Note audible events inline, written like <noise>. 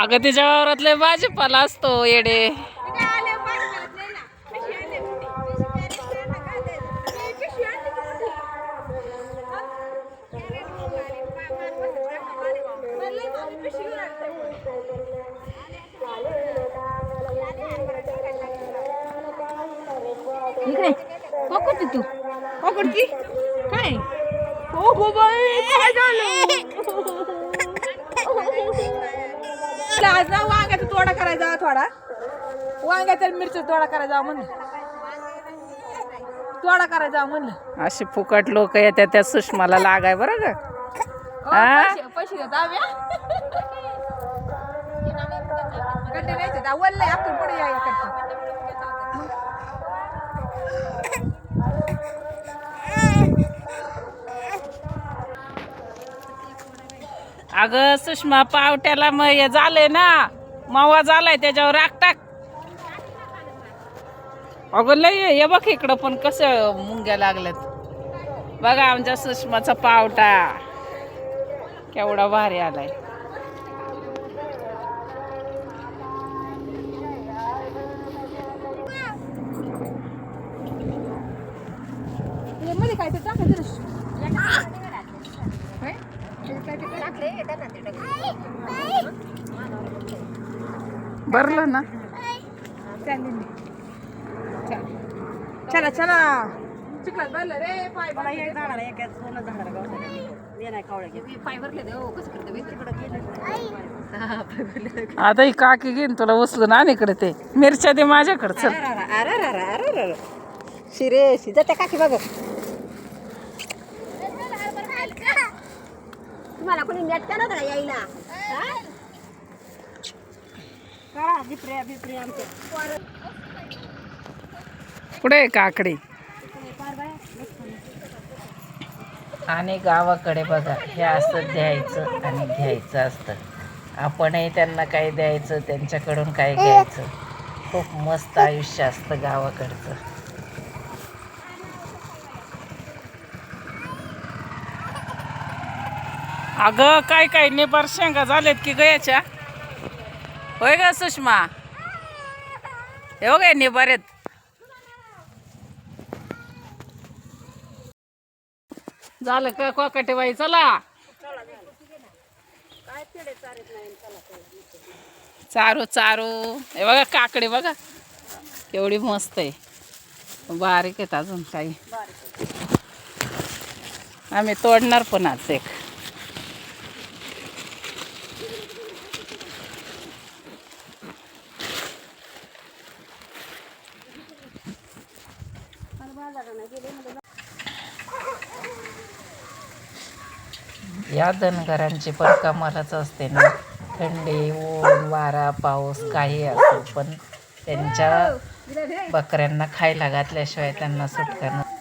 अगं तिच्या वावरातले भाजीपाला असतो येडे. इकडे पकडते तू पकडती काय हो? गो बाई काय झालं? <laughs> आज ना वांग्याचा तोडा करायचा थोडा. वांग्याचा आणि मिरच्या तोडा करायचा म्हणलं. तोडा करायचा म्हणलं. असे फुकट लोक येतात त्या सुषमाला लागाय बरं का? पैसे पैसे देत आम्ही गड्डे न्यायचे वल्ले आपण पुढे या या करते अगं सुषमा पावट्याला मग हे झालंय ना. मावा झालाय त्याच्यावर राग टाक. अगं लय हे बघ इकडं पण कसं मुंग्या लागल्यात. बघा आमच्या सुषमाचा पावटा. केवढा भारी आलाय. मध्ये काय ते टाकायचं भरलं ना? चालेल. चल. चला चिखलात भरलं रे पाय मला एक झाडाला एक सोनं झाडाला पाय भरले दे हो कसं करते आता ही काकी घेईन तुला उचलून आण इकडे ते. मिरच्या दे माझ्याकडे चल. शिरे शिजा त्या काकी बघ तुम्हाला कोणी नेट केलं होतं का? यायला करा आमच्या पुढे काकडी. आणि गावाकडे बघा हे असं द्यायचं आणि घ्यायचं असतं. आपणही त्यांना काय द्यायचं त्यांच्याकडून काय घ्यायचं. खूप मस्त आयुष्य असतं गावाकडचं. अगं काय काय नेपार शेंगा झाल्यात की गयाच्या होय ग सुषमा? हे हो गे निबार आहेत. झालं का कोकाटे बाई? चला. चारू चारू. हे बघा काकडे बघा. केवढी मस्त आहे. बारीक आहेत अजून काही. आम्ही तोडणार पण आज एक. या धनगरांची पण कमालच असते ना. थंडी ऊन वारा पाऊस काही असो पण त्यांच्या बकऱ्यांना खायला घातल्याशिवाय त्यांना सुटका नसते.